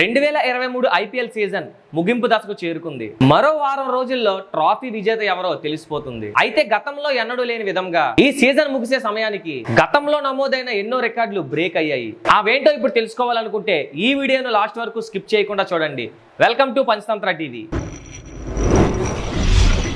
రెండు వేల ఇరవై మూడు ఐపీఎల్ సీజన్ ముగింపు దశకు చేరుకుంది. మరో వారం రోజుల్లో ట్రాఫీ విజేత ఎవరో తెలిసిపోతుంది. అయితే గతంలో ఎన్నడూ లేని విధంగా ఈ సీజన్ ముగిసే సమయానికి గతంలో నమోదైన ఎన్నో రికార్డులు బ్రేక్ అయ్యాయి. అవేంటో ఇప్పుడు తెలుసుకోవాలనుకుంటే ఈ వీడియోను లాస్ట్ వరకు స్కిప్ చేయకుండా చూడండి. Welcome to Panchatantra TV.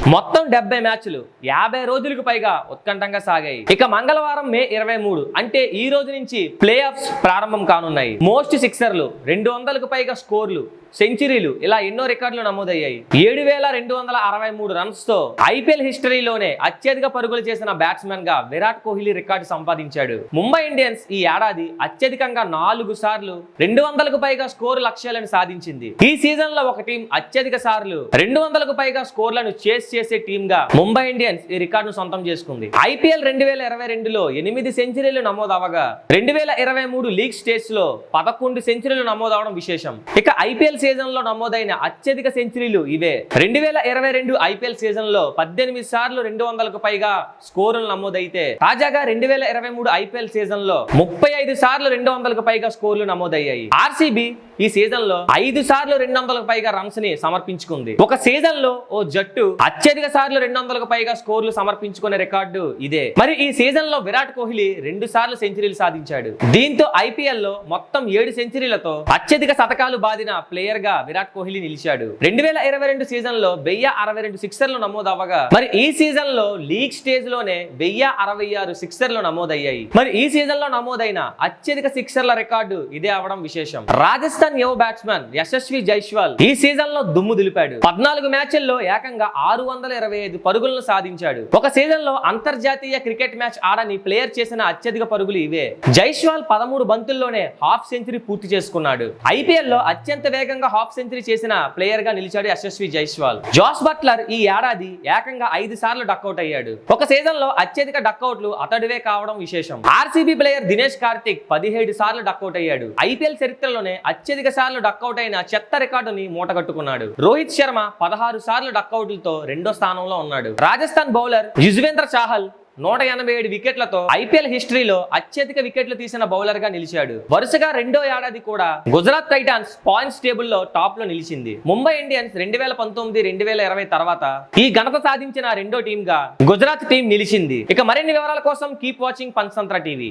మొత్తం డెబ్బై మ్యాచ్లు యాభై రోజులకు పైగా ఉత్కంఠంగా సాగాయి. ఇక మంగళవారం మే ఇరవై మూడు అంటే ఈ రోజు నుంచి ప్లే ఆఫ్స్ ప్రారంభం కానున్నాయి. మోస్ట్ సిక్సర్లు రెండు వందలకు పైగా స్కోర్లు సెంచరీలు ఇలా ఎన్నో రికార్డులు నమోదయ్యాయి. ఏడు వేల రెండు వందల అరవై మూడు రన్స్తో ఐపీఎల్ హిస్టరీలోనే అత్యధిక పరుగులు చేసిన బ్యాట్స్మెన్గా విరాట్ కోహ్లీ రికార్డు సంపాదించాడు. ముంబై ఇండియన్స్ ఈ ఏడాది అత్యధికంగా నాలుగు సార్లు రెండు వందలకు పైగా స్కోర్ లక్ష్యాలను సాధించింది. ఈ సీజన్లో ఒక టీం అత్యధిక సార్లు రెండు వందలకు పైగా స్కోర్లను చేస్ చేసే టీమ్గా ముంబై ఇండియన్స్ ఈ రికార్డును సొంతం చేసుకుంది. ఐపీఎల్ రెండు వేల ఇరవై రెండులో ఎనిమిది సెంచరీలు నమోదవగా రెండు వేల ఇరవై మూడు లీగ్ స్టేజ్లో పదకొండు సెంచరీలు నమోదవడం విశేషం. ఇక ఐపీఎల్ సీజన్లో నమోదైన అత్యధిక సెంచరీలు ఇవే. రెండు వేల ఇరవై రెండు ఐపీఎల్ సీజన్లో పద్దెనిమిది సార్లు రెండు వందలకు పైగా స్కోరులు నమోదైతే తాజాగా రెండు వేల ఇరవై మూడు ఐపీఎల్ సీజన్లో ముప్పై ఐదు సార్లు రెండు వందలకు పైగా స్కోర్లు నమోదయ్యాయి. ఆర్సీబీ ఈ సీజన్లో ఐదు సార్లు రెండు వందలకు పైగా రన్స్ని సమర్పించుకుంది. ఒక సీజన్లో ఓ జట్టు అత్యధిక సార్లు రెండు వందలకు పైగా స్కోర్లు సమర్పించుకునే రికార్డు ఇదే. మరి ఈ సీజన్లో విరాట్ కోహ్లీ రెండు సార్లు సెంచరీలు సాధించాడు. దీంతో ఐపీఎల్లో మొత్తం ఏడు సెంచరీలతో అత్యధిక శతకాలు బాదిన ప్లేయర్ గా విరాట్ కోహ్లీ నిలిచాడు. రెండు వేల ఇరవై రెండు సీజన్లో వెయ్యి అరవై రెండు సిక్సర్లు నమోదవ్వగా మరి ఈ సీజన్లో లీగ్ స్టేజ్లోనే వెయ్యి అరవై ఆరు సిక్సర్లు నమోదయ్యాయి. మరి ఈ సీజన్లో నమోదైన అత్యధిక సిక్సర్ల రికార్డు ఇదే అవడం విశేషం. రాజస్థాన్ యువ బ్యాట్స్మెన్ యశస్వి జైస్వాల్ ఈ సీజన్లో దుమ్ము దులిపాడు. పద్నాలుగు మ్యాచ్ల్లో ఏకంగా ఆరు వందల ఇరవై ఐదు పరుగులను సాధించాడు. ఒక సీజన్లో అంతర్జాతీయ క్రికెట్ మ్యాచ్ ఆడని ప్లేయర్ చేసిన అత్యధిక పరుగులు ఇవే. జైస్వాల్ పదమూడు బంతుల్లోనే హాఫ్ సెంచరీ పూర్తి చేసుకున్నాడు. ఐపీఎల్లో అత్యంత వేగంగా హాఫ్ సెంచరీ చేసిన ప్లేయర్గా నిలిచాడు యశస్వి జైస్వాల్. జాస్ బట్లర్ ఈ ఏడాది ఏకంగా ఐదు సార్లు డక్అవుట్ అయ్యాడు. ఒక సీజన్లో అత్యధిక డక్అవుట్లు అతడివే కావడం విశేషం. ఆర్సీబీ ప్లేయర్ దినేష్ కార్తిక్ పదిహేడు సార్లు డక్అవుట్ అయ్యాడు. ఐపీఎల్ చరిత్రలోనే అత్యధిక సార్లు డక్అవుట్ అయిన చెత్త రికార్డుని మూటగట్టుకున్నాడు. రోహిత్ శర్మ పదహారు సార్లు డక్అవుట్లతో రెండో స్థానంలో ఉన్నాడు. రాజస్థాన్ బౌలర్ యుజ్వేంద్ర చాహల్ నూట ఎనభై ఏడు వికెట్లతో ఐపీఎల్ హిస్టరీలో అత్యధిక వికెట్లు తీసిన బౌలర్గా నిలిచాడు. వరుసగా రెండో ఏడాది కూడా గుజరాత్ టైటాన్స్ పాయింట్స్ టేబుల్లో టాప్లో నిలిచింది. ముంబై ఇండియన్స్ రెండు వేల పంతొమ్మిది రెండు వేల ఇరవై తర్వాత ఈ ఘనత సాధించిన రెండో టీమ్గా గుజరాత్ టీం నిలిచింది. ఇక మరిన్ని వివరాల కోసం కీప్ వాచింగ్ పంచతంత్ర టీవీ.